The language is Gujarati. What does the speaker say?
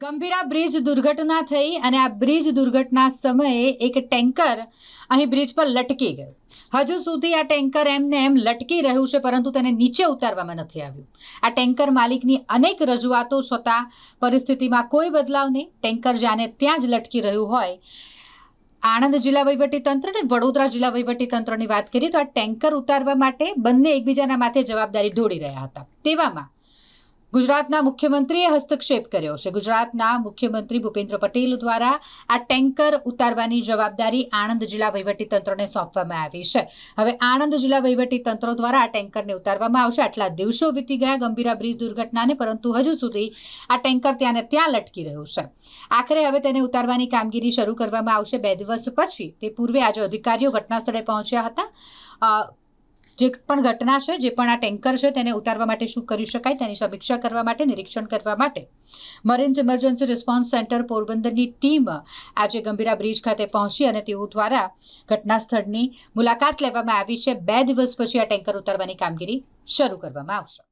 ગંભીરા બ્રિજ દુર્ઘટના થઈ અને આ બ્રિજ દુર્ઘટના સમયે એક ટેન્કર અહીં બ્રિજ પર લટકી ગયું. હજુ સુધી આ ટેન્કર એમને એમ લટકી રહ્યું છે, પરંતુ તેને નીચે ઉતારવામાં નથી આવ્યું. આ ટેન્કર માલિકની અનેક રજૂઆતો છતાં પરિસ્થિતિમાં કોઈ બદલાવ નહીં. ટેન્કર જાને ત્યાં જ લટકી રહ્યું હોય. આણંદ જિલ્લા વહીવટીતંત્ર અને વડોદરા જિલ્લા વહીવટીતંત્રની વાત કરીએ તો આ ટેન્કર ઉતારવા માટે બંને એકબીજાના માથે જવાબદારી ઢોળી રહ્યા હતા. તેવામાં ગુજરાતના મુખ્યમંત્રીએ હસ્તક્ષેપ કર્યો છે. ગુજરાતના મુખ્યમંત્રી ભૂપેન્દ્ર પટેલ દ્વારા આ ટેન્કર ઉતારવાની જવાબદારી આણંદ જિલ્લા વહીવટીતંત્રને સોંપવામાં આવી છે. હવે આણંદ જિલ્લા વહીવટીતંત્ર દ્વારા આ ટેન્કરને ઉતારવામાં આવશે. આટલા દિવસો વીતી ગયા ગંભીરા બ્રિજ દુર્ઘટનાને, પરંતુ હજુ સુધી આ ટેન્કર ત્યાં ને ત્યાં લટકી રહ્યું છે. આખરે હવે તેને ઉતારવાની કામગીરી શરૂ કરવામાં આવશે. બે દિવસ પછી તે પૂર્વે આજે અધિકારીઓ ઘટના સ્થળે પહોંચ્યા હતા. જે પણ ઘટના છે, જે પણ આ ટેન્કર છે, તેને ઉતારવા માટે શું કરી શકાય, તેની સમીક્ષા કરવા માટે, નિરીક્ષણ કરવા માટે. મરીન્સ ઇમરજન્સી રિસ્પોન્સ સેન્ટર પોરબંદરની ટીમ આજે ગંભીરા બ્રિજ ખાતે પહોંચી અને તેઓ દ્વારા ઘટના સ્થળની મુલાકાત લેવામાં આવી છે. બે દિવસ પછી આ ટેન્કર ઉતારવાની કામગીરી શરૂ કરવામાં આવશે.